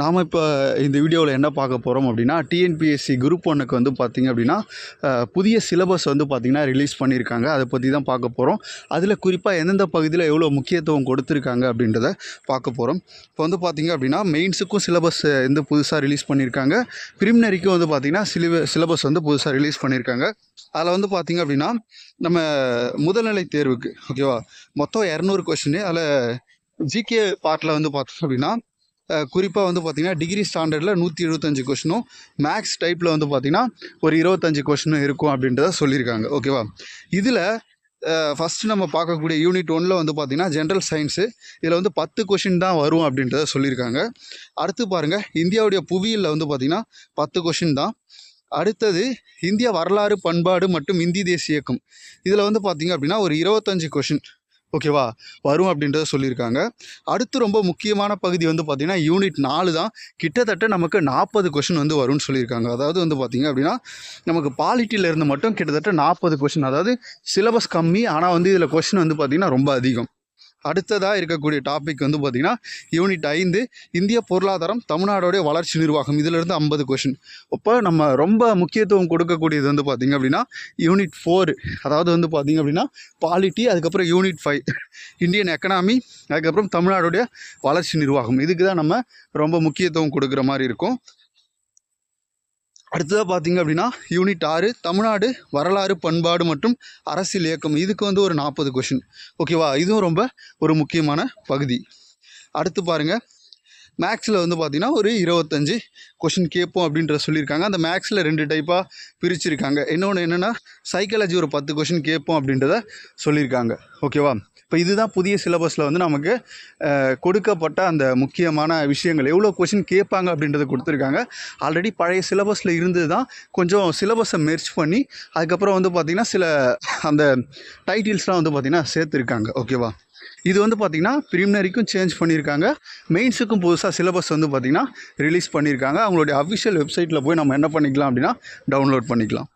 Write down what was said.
நாம் இப்போ இந்த வீடியோவில் என்ன பார்க்க போகிறோம் அப்படின்னா டிஎன்பிஎஸ்சி குரூப் ஒன்றுக்கு வந்து பார்த்திங்க அப்படின்னா புதிய சிலபஸ் வந்து பார்த்திங்கன்னா ரிலீஸ் பண்ணியிருக்காங்க. அதை பற்றி தான் பார்க்க போகிறோம் அதில் குறிப்பாக எந்தெந்த பகுதியில் எவ்வளோ முக்கியத்துவம் கொடுத்துருக்காங்க அப்படின்றத பார்க்க போகிறோம் இப்போ வந்து பார்த்திங்க அப்படின்னா மெயின்ஸுக்கும் சிலபஸ் வந்து புதுசாக ரிலீஸ் பண்ணியிருக்காங்க. ப்ரிமினரிக்கும் வந்து பார்த்திங்கன்னா சிலிப சிலபஸ் வந்து புதுசாக ரிலீஸ் பண்ணியிருக்காங்க. அதில் வந்து பார்த்திங்க அப்படின்னா நம்ம முதல்நிலை தேர்வுக்கு ஓகேவா மொத்தம் இரநூறு கொஷின் அதில் ஜிகே பார்ட்டில் வந்து பார்த்தோம் அப்படின்னா குறிப்பாக வந்து பார்த்திங்கன்னா டிகிரி ஸ்டாண்டர்டில் நூற்றி எழுபத்தஞ்சு கொஷினும் மேக்ஸ் டைப்பில் வந்து பார்த்திங்கன்னா ஒரு இருபத்தஞ்சு கொஷினும் இருக்கும் அப்படின்றத சொல்லியிருக்காங்க. ஓகேவா இதில் ஃபஸ்ட்டு நம்ம பார்க்கக்கூடிய யூனிட் ஒன்னில் வந்து பார்த்திங்கன்னா ஜென்ரல் சயின்ஸு இதில் வந்து பத்து கொஷின் தான் வரும் அப்படின்றத சொல்லியிருக்காங்க. அடுத்து பாருங்கள் இந்தியாவுடைய புவியியலில் வந்து பார்த்திங்கன்னா பத்து கொஷின் தான். அடுத்தது இந்திய வரலாறு பண்பாடு மற்றும் இந்தி தேசிய இயக்கம். இதில் வந்து பார்த்திங்க அப்படின்னா ஒரு இருபத்தஞ்சு கொஷின் ஓகேவா? வரும் அப்படின்றத சொல்லியிருக்காங்க. அடுத்து ரொம்ப முக்கியமான பகுதி வந்து பார்த்திங்கன்னா யூனிட் நாலு தான். கிட்டத்தட்ட நமக்கு நாற்பது கொஷின் வந்து வரும்னு சொல்லியிருக்காங்க. அதாவது வந்து பார்த்திங்க அப்படின்னா நமக்கு பாலிட்டியில் இருந்து மட்டும் கிட்டத்தட்ட நாற்பது கொஷின் அதாவது சிலபஸ் கம்மி ஆனால் வந்து இதில் கொஷின் வந்து பார்த்திங்கன்னா ரொம்ப அதிகம். அடுத்ததாக இருக்கக்கூடிய டாபிக் வந்து பார்த்திங்கன்னா யூனிட் ஐந்து இந்திய பொருளாதாரம் தமிழ்நாடோடைய வளர்ச்சி நிர்வாகம். இதிலிருந்து ஐம்பது கொஷின் இப்போ நம்ம ரொம்ப முக்கியத்துவம் கொடுக்கக்கூடியது வந்து பார்த்திங்க அப்படின்னா யூனிட் ஃபோர் அதாவது வந்து பார்த்திங்க அப்படின்னா பாலிட்டி அதுக்கப்புறம் யூனிட் ஃபைவ் இந்தியன் எக்கனாமி அதுக்கப்புறம் தமிழ்நாடுடைய வளர்ச்சி நிர்வாகம். இதுக்கு தான் நம்ம ரொம்ப முக்கியத்துவம் கொடுக்குற மாதிரி இருக்கும். அடுத்ததாக பார்த்தீங்க அப்படின்னா யூனிட் ஆறு தமிழ்நாடு வரலாறு பண்பாடு மற்றும் அரசியல் இயக்கம். இதுக்கு வந்து ஒரு நாற்பது கொஷின் ஓகேவா இதுவும் ரொம்ப ஒரு முக்கியமான பகுதி. அடுத்து பாருங்கள் மேக்ஸில் வந்து பார்த்தீங்கன்னா ஒரு இருபத்தஞ்சி கொஷின் கேட்போம் அப்படின்ற சொல்லியிருக்காங்க. அந்த மேக்ஸில் ரெண்டு டைப்பாக பிரிச்சிருக்காங்க. இன்னொன்று என்னென்னா சைக்காலஜி ஒரு பத்து கொஷின் கேட்போம் அப்படின்றத சொல்லியிருக்காங்க. ஓகேவா இப்போ இதுதான் புதிய சிலபஸில் வந்து நமக்கு கொடுக்கப்பட்ட அந்த முக்கியமான விஷயங்கள். எவ்வளோ கொஷின் கேட்பாங்க அப்படின்றத கொடுத்துருக்காங்க. ஆல்ரெடி பழைய சிலபஸில் இருந்து தான் கொஞ்சம் சிலபஸை மெர்ச் பண்ணி அதுக்கப்புறம் வந்து பார்த்திங்கன்னா சில அந்த டைட்டில்ஸ்லாம் வந்து பார்த்திங்கன்னா சேர்த்துருக்காங்க. ஓகேவா இது வந்து பார்த்திங்கன்னா ப்ரிமினரிக்கும் சேஞ்ச் பண்ணியிருக்காங்க. மெயின்ஸுக்கும் புதுசாக சிலபஸ் வந்து பார்த்திங்கன்னா ரிலீஸ் பண்ணியிருக்காங்க. அவங்களுடைய அஃபிஷியல் வெப்சைட்டில் போய் நம்ம என்ன பண்ணிக்கலாம் அப்படின்னா டவுன்லோட் பண்ணிக்கலாம்.